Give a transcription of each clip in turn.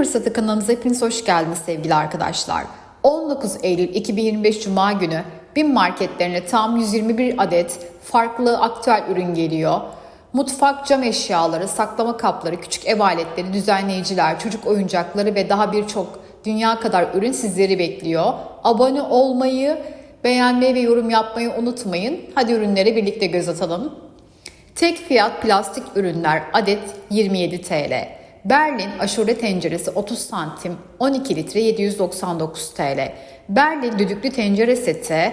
Fırsatı kanalımıza hepiniz hoş geldiniz sevgili arkadaşlar. 19 Eylül 2025 Cuma günü BİM marketlerine tam 121 adet farklı aktüel ürün geliyor. Mutfak cam eşyaları, saklama kapları, küçük ev aletleri, düzenleyiciler, çocuk oyuncakları ve daha birçok dünya kadar ürün sizleri bekliyor. Abone olmayı, beğenmeyi ve yorum yapmayı unutmayın. Hadi ürünlere birlikte göz atalım. Tek fiyat plastik ürünler adet 27 TL. Berlin aşure tenceresi 30 santim 12 litre 799 TL. Berlin düdüklü tencere seti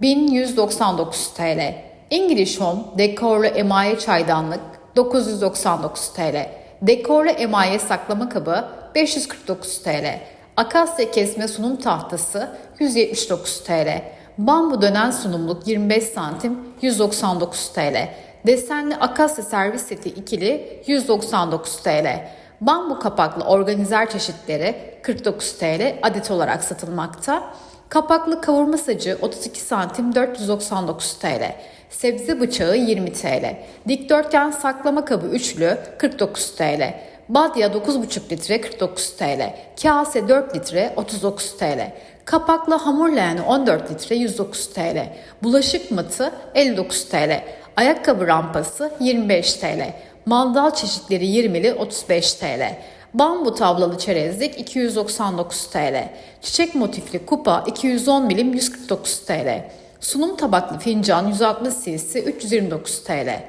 1199 TL. English Home dekorlu emaye çaydanlık 999 TL. Dekorlu emaye saklama kabı 549 TL. Akasya kesme sunum tahtası 179 TL. Bambu dönen sunumluk 25 santim 199 TL. Desenli akasya servis seti ikili 199 TL. Bambu kapaklı organizer çeşitleri 49 TL adet olarak satılmakta. Kapaklı kavurma sacı 32 santim 499 TL. Sebze bıçağı 20 TL. Dikdörtgen saklama kabı üçlü 49 TL. Badya 9,5 litre 49 TL. Kase 4 litre 39 TL. Kapaklı hamur leğeni 14 litre 109 TL. Bulaşık matı 59 TL. Ayakkabı rampası 25 TL. Mandal çeşitleri 20'li 35 TL. Bambu tavlalı çerezlik 299 TL. Çiçek motifli kupa 210 milim 149 TL. Sunum tabaklı fincan 160 cc 329 TL.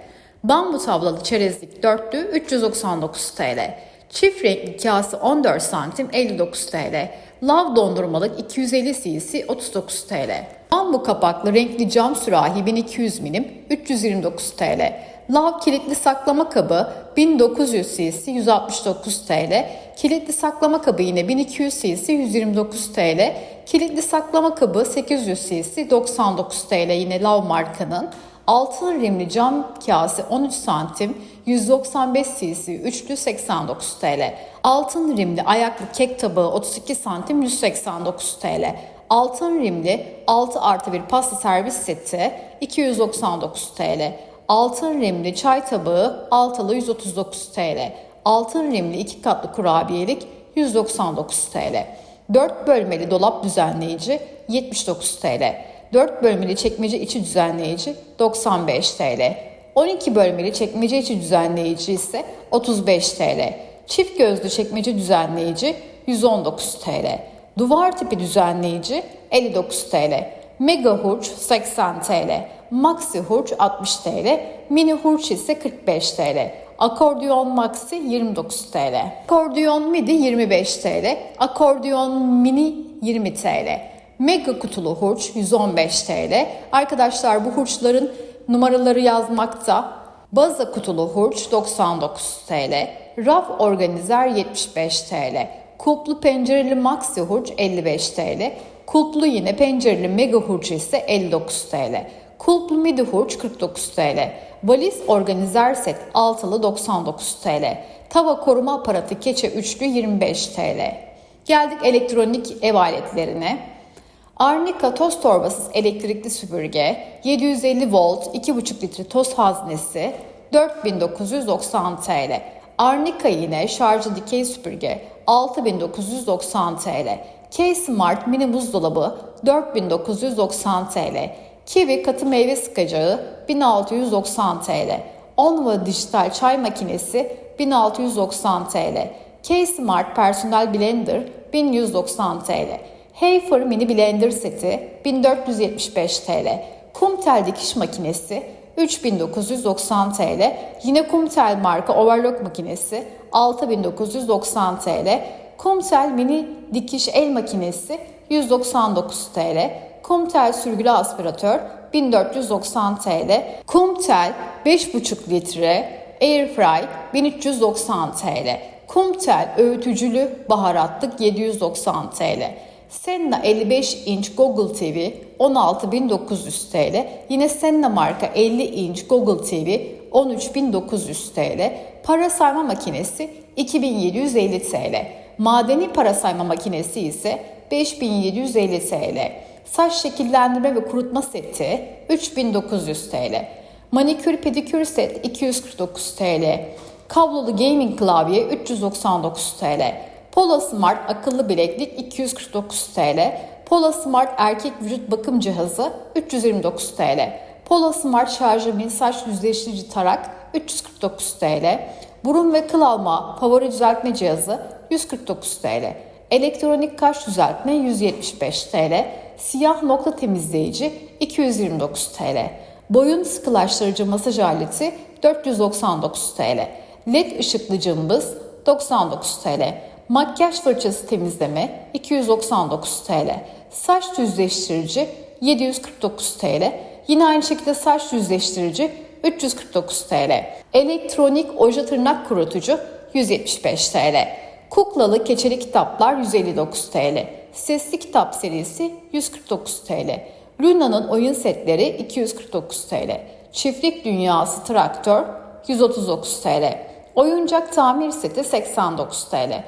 Bambu tavlalı çerezlik dörtlü 399 TL. Çift renkli kase 14 santim 59 TL. Lav dondurmalık 250 cc 39 TL. Bambu kapaklı renkli cam sürahi 1200 milim 329 TL. Lav kilitli saklama kabı 1900 cc 169 TL. Kilitli saklama kabı yine 1200 cc 129 TL. Kilitli saklama kabı 800 cc 99 TL yine Lav markanın. Altın rimli cam kase 13 santim 195 cc üçlü 89 TL. Altın rimli ayaklı kek tabağı 32 santim 189 TL. Altın rimli 6 artı bir pasta servis seti 299 TL. Altın rimli çay tabağı altılı 139 TL. Altın rimli 2 katlı kurabiyelik 199 TL. 4 bölmeli dolap düzenleyici 79 TL. 4 bölmeli çekmece içi düzenleyici 95 TL. 12 bölmeli çekmece içi düzenleyici ise 35 TL. Çift gözlü çekmece düzenleyici 119 TL. Duvar tipi düzenleyici 59 TL. Mega hurç 80 TL. Maxi hurç 60 TL. Mini hurç ise 45 TL. Akordiyon Maxi 29 TL. Akordiyon Midi 25 TL. Akordiyon Mini 20 TL. Mega kutulu hurç 115 TL. Arkadaşlar bu hurçların numaraları yazmakta. Baza kutulu hurç 99 TL. Raf organizer 75 TL. Kulplu pencereli maxi hurç 55 TL. Kulplu yine pencereli mega hurç ise 59 TL. Kulplu midi hurç 49 TL. Valiz organizer set altılı 99 TL. Tava koruma aparatı keçe üçlü 25 TL. Geldik elektronik ev aletlerine. Arnica toz torbasız elektrikli süpürge, 750 volt 2,5 litre toz haznesi, 4990 TL. Arnica yine şarjı dikey süpürge, 6990 TL. K-Smart mini buzdolabı, 4990 TL. Kiwi katı meyve sıkacağı, 1690 TL. Onva dijital çay makinesi, 1690 TL. K-Smart personel blender, 1190 TL. Hayfer mini blender seti 1475 TL. Kumtel dikiş makinesi 3990 TL. Yine Kumtel marka overlock makinesi 6990 TL. Kumtel mini dikiş el makinesi 199 TL. Kumtel sürgülü aspiratör 1490 TL. Kumtel 5,5 litre Airfry 1390 TL. Kumtel öğütücülü baharatlık 790 TL. Senna 55 inç Google TV 16.900 TL. Yine Senna marka 50 inç Google TV 13.900 TL. Para sayma makinesi 2750 TL. Madeni para sayma makinesi ise 5750 TL. Saç şekillendirme ve kurutma seti 3900 TL. Manikür pedikür set 249 TL. Kablolu gaming klavye 399 TL. Pola Smart akıllı bileklik 249 TL. Pola Smart erkek vücut bakım cihazı 329 TL. Pola Smart şarjı mil saç yüzleştirici tarak 349 TL. Burun ve kıl alma favori düzeltme cihazı 149 TL. Elektronik kaş düzeltme 175 TL. Siyah nokta temizleyici 229 TL. Boyun sıkılaştırıcı masaj aleti 499 TL. LED ışıklı cımbız 99 TL. Makyaj fırçası temizleme 299 TL. Saç düzleştirici 749 TL. Yine aynı şekilde saç düzleştirici 349 TL. Elektronik oje tırnak kurutucu 175 TL. Kuklalı keçeli kitaplar 159 TL. Sesli kitap serisi 149 TL. Luna'nın oyun setleri 249 TL. Çiftlik dünyası traktör 139 TL. Oyuncak tamir seti 89 TL.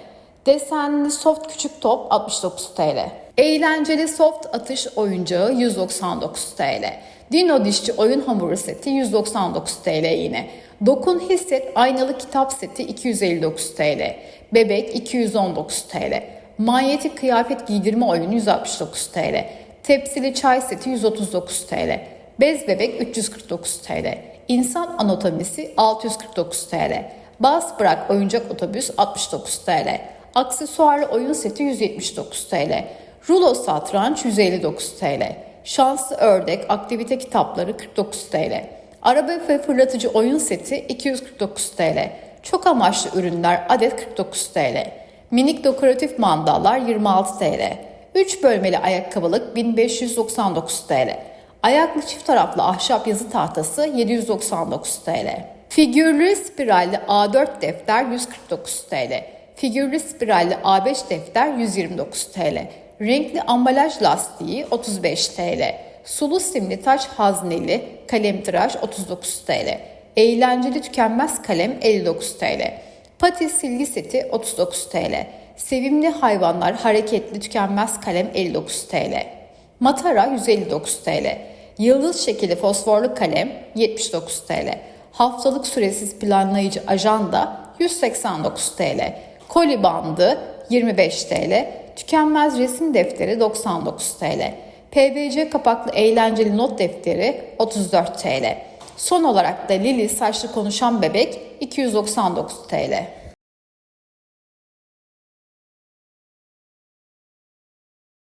Desenli soft küçük top 69 TL. Eğlenceli soft atış oyuncağı 199 TL. Dino dişçi oyun hamuru seti 199 TL yine. Dokun hisset aynalı kitap seti 259 TL. Bebek 219 TL. Manyetik kıyafet giydirme oyunu 169 TL. Tepsili çay seti 139 TL. Bez bebek 349 TL. İnsan anatomisi 649 TL. Bas bırak oyuncak otobüs 69 TL. Aksesuarlı oyun seti 179 TL. Rulo satranç 159 TL. Şanslı ördek aktivite kitapları 49 TL. Araba ve fırlatıcı oyun seti 249 TL. Çok amaçlı ürünler adet 49 TL. Minik dekoratif mandallar 26 TL. 3 bölmeli ayakkabılık 1599 TL. Ayaklı çift taraflı ahşap yazı tahtası 799 TL. Figürlü spiralli A4 defter 149 TL. Figürlü spiralli A5 defter 129 TL. Renkli ambalaj lastiği 35 TL. Sulu simli taş hazneli kalem tıraş 39 TL. Eğlenceli tükenmez kalem 59 TL. Pati silgi seti 39 TL. Sevimli hayvanlar hareketli tükenmez kalem 59 TL. Matara 159 TL. Yıldız şekili fosforlu kalem 79 TL. Haftalık süresiz planlayıcı ajanda 189 TL. Koli bandı 25 TL. Tükenmez resim defteri 99 TL. PVC kapaklı eğlenceli not defteri 34 TL. Son olarak da Lili saçlı konuşan bebek 299 TL.